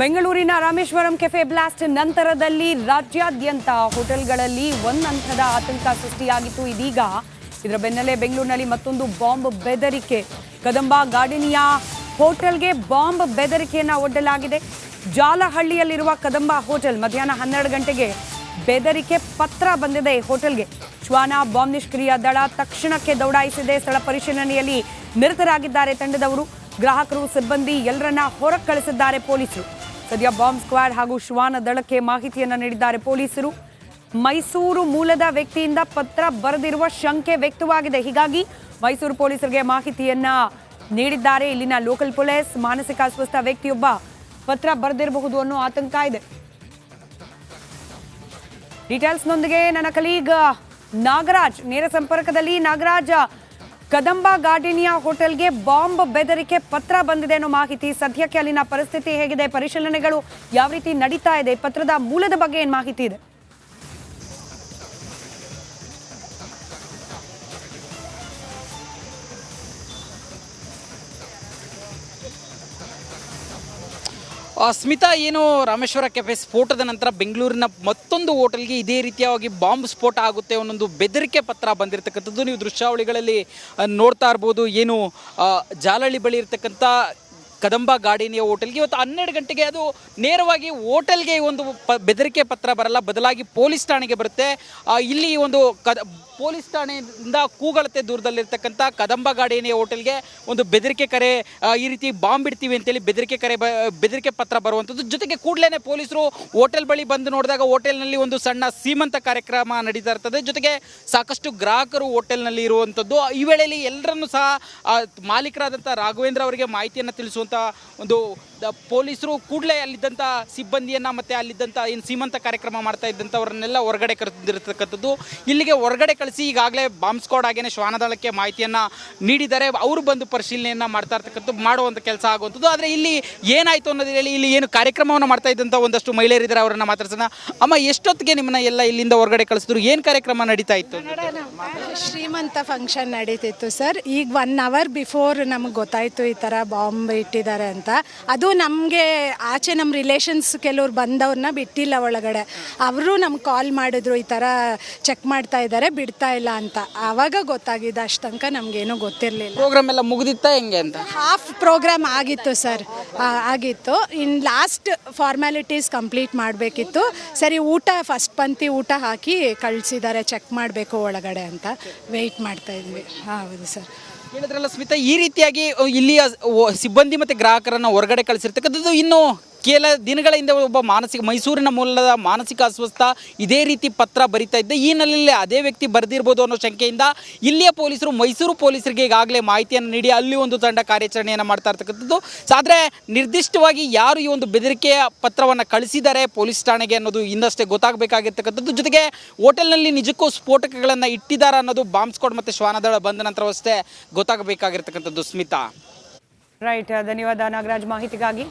ಬೆಂಗಳೂರಿನ Rameswaram cafe blast ನಂತರದಲ್ಲಿ ರಾಜ್ಯಾದ್ಯಂತ ಹೋಟೆಲ್ಗಳಲ್ಲಿ ಒಂದು ಹಂತದ ಆತಂಕ ಸೃಷ್ಟಿಯಾಗಿತ್ತು ಇದೀಗ. ಇದರ ಬೆನ್ನಲ್ಲೇ ಬೆಂಗಳೂರಿನಲ್ಲಿ ಮತ್ತೊಂದು ಬಾಂಬ್ ಬೆದರಿಕೆ. ಕದಂಬ ಗಾರ್ಡನಿಯ ಹೋಟೆಲ್ಗೆ ಬಾಂಬ್ ಬೆದರಿಕೆಯನ್ನು ಒಡ್ಡಲಾಗಿದೆ. ಜಾಲಹಳ್ಳಿಯಲ್ಲಿರುವ ಕದಂಬ ಹೋಟೆಲ್ ಮಧ್ಯಾಹ್ನ ಹನ್ನೆರಡು ಗಂಟೆಗೆ ಬೆದರಿಕೆ ಪತ್ರ ಬಂದಿದೆ ಹೋಟೆಲ್ಗೆ. ಶ್ವಾನ ಬಾಂಬ್ ನಿಷ್ಕ್ರಿಯ ದಳ ತಕ್ಷಣಕ್ಕೆ ದೌಡಾಯಿಸಿದೆ. ಸ್ಥಳ ಪರಿಶೀಲನೆಯಲ್ಲಿ ನಿರತರಾಗಿದ್ದಾರೆ ತಂಡದವರು. ಗ್ರಾಹಕರು, ಸಿಬ್ಬಂದಿ ಎಲ್ಲರನ್ನ ಹೊರಗೆ ಕಳಿಸಿದ್ದಾರೆ ಪೊಲೀಸರು. ಸದ್ಯ ಬಾಂಬ್ ಸ್ಕ್ವಾಡ್ ಹಾಗೂ ಶ್ವಾನ ದಳಕ್ಕೆ ಮಾಹಿತಿಯನ್ನು ನೀಡಿದ್ದಾರೆ ಪೊಲೀಸರು. ಮೈಸೂರು ಮೂಲದ ವ್ಯಕ್ತಿಯಿಂದ ಪತ್ರ ಬರೆದಿರುವ ಶಂಕೆ ವ್ಯಕ್ತವಾಗಿದೆ. ಹೀಗಾಗಿ ಮೈಸೂರು ಪೊಲೀಸರಿಗೆ ಮಾಹಿತಿಯನ್ನ ನೀಡಿದ್ದಾರೆ. ಇಲ್ಲಿನ ಲೋಕಲ್ ಪೊಲೀಸ್, ಮಾನಸಿಕ ಅಸ್ವಸ್ಥ ವ್ಯಕ್ತಿಯೊಬ್ಬ ಪತ್ರ ಬರೆದಿರಬಹುದು ಅನ್ನೋ ಆತಂಕ ಇದೆ. ಡೀಟೇಲ್ಸ್ನೊಂದಿಗೆ ನನ್ನ ಕಲೀಗ್ ನಾಗರಾಜ್, ನೇರ ಸಂಪರ್ಕದಲ್ಲಿ ನಾಗರಾಜ್ ಕದಂಬ ಗಾರ್ಡಿನಿಯಾ ಹೋಟೆಲ್ಗೆ ಬಾಂಬ್ ಬೆದರಿಕೆ ಪತ್ರ ಬಂದಿದೆ ಅನ್ನೋ ಮಾಹಿತಿ. ಸದ್ಯಕ್ಕೆ ಅಲ್ಲಿನ ಪರಿಸ್ಥಿತಿ ಹೇಗಿದೆ? ಪರಿಶೀಲನೆಗಳು ಯಾವ ರೀತಿ ನಡೀತಾ ಇದೆ? ಪತ್ರದ ಮೂಲದ ಬಗ್ಗೆ ಏನು ಮಾಹಿತಿ ಇದೆ? ಸ್ಮಿತಾ, ಏನು ರಾಮೇಶ್ವರ ಕೆಫೆ ಸ್ಫೋಟದ ನಂತರ ಬೆಂಗಳೂರಿನ ಮತ್ತೊಂದು ಹೋಟೆಲ್ಗೆ ಇದೇ ರೀತಿಯಾಗಿ ಬಾಂಬ್ ಸ್ಫೋಟ ಆಗುತ್ತೆ ಒಂದೊಂದು ಬೆದರಿಕೆ ಪತ್ರ ಬಂದಿರತಕ್ಕಂಥದ್ದು. ನೀವು ದೃಶ್ಯಾವಳಿಗಳಲ್ಲಿ ನೋಡ್ತಾ ಇರ್ಬೋದು. ಏನು ಜಾಲಳಿ ಬಳಿ ಇರತಕ್ಕಂಥ ಕದಂಬ ಗಾರ್ಡಿನಿಯ ಹೋಟೆಲ್ಗೆ ಇವತ್ತು ಹನ್ನೆರಡು ಗಂಟೆಗೆ ಅದು ನೇರವಾಗಿ ಹೋಟೆಲ್ಗೆ ಒಂದು ಪ ಬೆದರಿಕೆ ಪತ್ರ ಬರಲ್ಲ, ಬದಲಾಗಿ ಪೊಲೀಸ್ ಠಾಣೆಗೆ ಬರುತ್ತೆ. ಇಲ್ಲಿ ಒಂದು ಕದ ಪೊಲೀಸ್ ಠಾಣೆಯಿಂದ ಕೂಗಳತೆ ದೂರದಲ್ಲಿರ್ತಕ್ಕಂಥ ಕದಂಬ ಗಾರ್ಡಿನಿಯ ಹೋಟೆಲ್ಗೆ ಒಂದು ಬೆದರಿಕೆ ಕರೆ ಈ ರೀತಿ ಬಾಂಬ್ ಇಡ್ತೀವಿ ಅಂತೇಳಿ ಬೆದರಿಕೆ ಕರೆ ಬೆದರಿಕೆ ಪತ್ರ ಬರುವಂಥದ್ದು. ಜೊತೆಗೆ ಕೂಡಲೇ ಪೊಲೀಸರು ಹೋಟೆಲ್ ಬಳಿ ಬಂದು ನೋಡಿದಾಗ ಹೋಟೆಲ್ನಲ್ಲಿ ಒಂದು ಸಣ್ಣ ಸೀಮಂತ ಕಾರ್ಯಕ್ರಮ ನಡೀತಾ ಇರ್ತದೆ. ಜೊತೆಗೆ ಸಾಕಷ್ಟು ಗ್ರಾಹಕರು ಹೋಟೆಲ್ನಲ್ಲಿ ಇರುವಂಥದ್ದು. ಈ ವೇಳೆಯಲ್ಲಿ ಎಲ್ಲರನ್ನೂ ಸಹ ಮಾಲೀಕರಾದಂಥ ರಾಘವೇಂದ್ರ ಅವರಿಗೆ ಮಾಹಿತಿಯನ್ನು ತಿಳಿಸುವಂಥ ಒಂದು, ದ- ಪೊಲೀಸರು ಕೂಡಲೇ ಅಲ್ಲಿದ್ದಂಥ ಸಿಬ್ಬಂದಿಯನ್ನು ಮತ್ತು ಅಲ್ಲಿದ್ದಂಥ ಏನು ಸೀಮಂತ ಕಾರ್ಯಕ್ರಮ ಮಾಡ್ತಾ ಇದ್ದಂಥವ್ರನ್ನೆಲ್ಲ ಹೊರಗಡೆ ಕರೆದಿರ್ತಕ್ಕಂಥದ್ದು. ಇಲ್ಲಿಗೆ ಹೊರಗಡೆ ಕಳಿಸಿ ಈಗಾಗಲೇ ಬಾಂಬ್ ಸ್ಕ್ವಾಡ್ ಹಾಗೇನೆ ಶ್ವಾನದಳಕ್ಕೆ ಮಾಹಿತಿಯನ್ನು ನೀಡಿದ್ದಾರೆ ಅವರು ಬಂದು ಪರಿಶೀಲನೆಯನ್ನು ಮಾಡ್ತಾ ಇರ್ತಕ್ಕಂಥದ್ದು, ಮಾಡುವಂಥ ಕೆಲಸ ಆಗುವಂಥದ್ದು. ಆದರೆ ಇಲ್ಲಿ ಏನಾಯಿತು ಅನ್ನೋದು ಹೇಳಿ ಇಲ್ಲಿ ಏನು ಕಾರ್ಯಕ್ರಮವನ್ನು ಮಾಡ್ತಾ ಇದ್ದಂಥ ಒಂದಷ್ಟು ಮಹಿಳೆಯರಿದ್ದಾರೆ, ಅವರನ್ನು ಮಾತಾಡ್ಸೋಣ. ಅಮ್ಮ, ಎಷ್ಟೊತ್ತಿಗೆ ನಿಮ್ಮನ್ನ ಎಲ್ಲ ಇಲ್ಲಿಂದ ಹೊರಗಡೆ ಕಳಿಸಿದ್ರು? ಏನು ಕಾರ್ಯಕ್ರಮ ನಡೀತಾ ಇತ್ತು? ಶ್ರೀಮಂತ ಫಂಕ್ಷನ್ ನಡೀತಿತ್ತು ಸರ್. ಈಗ ಒನ್ ಅವರ್ ಬಿಫೋರ್ ನಮಗೆ ಗೊತ್ತಾಯಿತು ಈ ಥರ ಬಾಂಬ್ ಇಟ್ಟಿದ್ದಾರೆ ಅಂತ. ಅದು ನಮಗೆ ಆಚೆ ನಮ್ಮ ರಿಲೇಷನ್ಸ್ ಕೆಲವ್ರು ಬಂದವ್ರನ್ನ ಬಿಟ್ಟಿಲ್ಲ ಒಳಗಡೆ. ಅವರು ನಮ್ಗೆ ಕಾಲ್ ಮಾಡಿದ್ರು ಈ ಥರ ಚೆಕ್ ಮಾಡ್ತಾ ಇದ್ದಾರೆ ಬಿಡ್ತಾ ಇಲ್ಲ ಅಂತ. ಆವಾಗ ಗೊತ್ತಾಗಿದೆ ಅಷ್ಟು ತನಕ ನಮಗೇನು ಗೊತ್ತಿರಲಿಲ್ಲ. ಪ್ರೋಗ್ರಾಮ್ ಎಲ್ಲ ಮುಗಿದಿತ್ತಾ ಹೆಂಗೆ ಅಂತ? ಹಾಫ್ ಪ್ರೋಗ್ರಾಮ್ ಆಗಿತ್ತು ಸರ್ ಆಗಿತ್ತು. ಇನ್ ಲಾಸ್ಟ್ ಫಾರ್ಮ್ಯಾಲಿಟೀಸ್ ಕಂಪ್ಲೀಟ್ ಮಾಡಬೇಕಿತ್ತು. ಸರಿ ಊಟ ಫಸ್ಟ್ ಪಂತಿ ಊಟ ಹಾಕಿ ಕಳಿಸಿದ್ದಾರೆ ಚೆಕ್ ಮಾಡಬೇಕು ಒಳಗಡೆ ಅಂತ. ವೆಯ್ಟ್ ಮಾಡ್ತಾ ಇದ್ವಿ. ಹೌದು ಸರ್ ಹೇಳಿದ್ರಲ್ಲ ಸ್ಮಿತಾ ಈ ರೀತಿಯಾಗಿ ಇಲ್ಲಿಯ ಸಿಬ್ಬಂದಿ ಮತ್ತು ಗ್ರಾಹಕರನ್ನು ಹೊರಗಡೆ ಕಳಿಸಿರ್ತಕ್ಕಂಥದ್ದು ಇನ್ನು ಕೆಲ ದಿನಗಳ ಹಿಂದೆ ಒಬ್ಬ ಮಾನಸಿಕ, ಮೈಸೂರಿನ ಮೂಲದ ಮಾನಸಿಕ ಅಸ್ವಸ್ಥ ಇದೇ ರೀತಿ ಪತ್ರ ಬರಿತಾ ಇದ್ದ. ಈ ನೆಲೆಯಲ್ಲಿ ಅದೇ ವ್ಯಕ್ತಿ ಬರೆದಿರ್ಬೋದು ಅನ್ನೋ ಶಂಕೆಯಿಂದ ಇಲ್ಲಿಯ ಪೊಲೀಸರು ಮೈಸೂರು ಪೊಲೀಸರಿಗೆ ಈಗಾಗಲೇ ಮಾಹಿತಿಯನ್ನು ನೀಡಿ ಅಲ್ಲಿ ಒಂದು ತಂಡ ಕಾರ್ಯಾಚರಣೆಯನ್ನು ಮಾಡ್ತಾ ಇರ್ತಕ್ಕಂಥದ್ದು. ಆದರೆ ನಿರ್ದಿಷ್ಟವಾಗಿ ಯಾರು ಈ ಒಂದು ಬೆದರಿಕೆಯ ಪತ್ರವನ್ನು ಕಳಿಸಿದ್ದಾರೆ ಪೊಲೀಸ್ ಠಾಣೆಗೆ ಅನ್ನೋದು ಇನ್ನಷ್ಟೇ ಗೊತ್ತಾಗಬೇಕಾಗಿರ್ತಕ್ಕಂಥದ್ದು. ಜೊತೆಗೆ ಹೋಟೆಲ್ನಲ್ಲಿ ನಿಜಕ್ಕೂ ಸ್ಫೋಟಕಗಳನ್ನು ಇಟ್ಟಿದ್ದಾರೆ ಅನ್ನೋದು ಬಾಂಬ್ ಸ್ಕ್ವಾಡ್ ಮತ್ತು ಶ್ವಾನದಳ ಬಂದ ನಂತರವಷ್ಟೇ ಗೊತ್ತಾಗಬೇಕಾಗಿರ್ತಕ್ಕಂಥದ್ದು. ಸ್ಮಿತಾ. ರೈಟ್, ಧನ್ಯವಾದ ನಾಗರಾಜ್ ಮಾಹಿತಿಗಾಗಿ.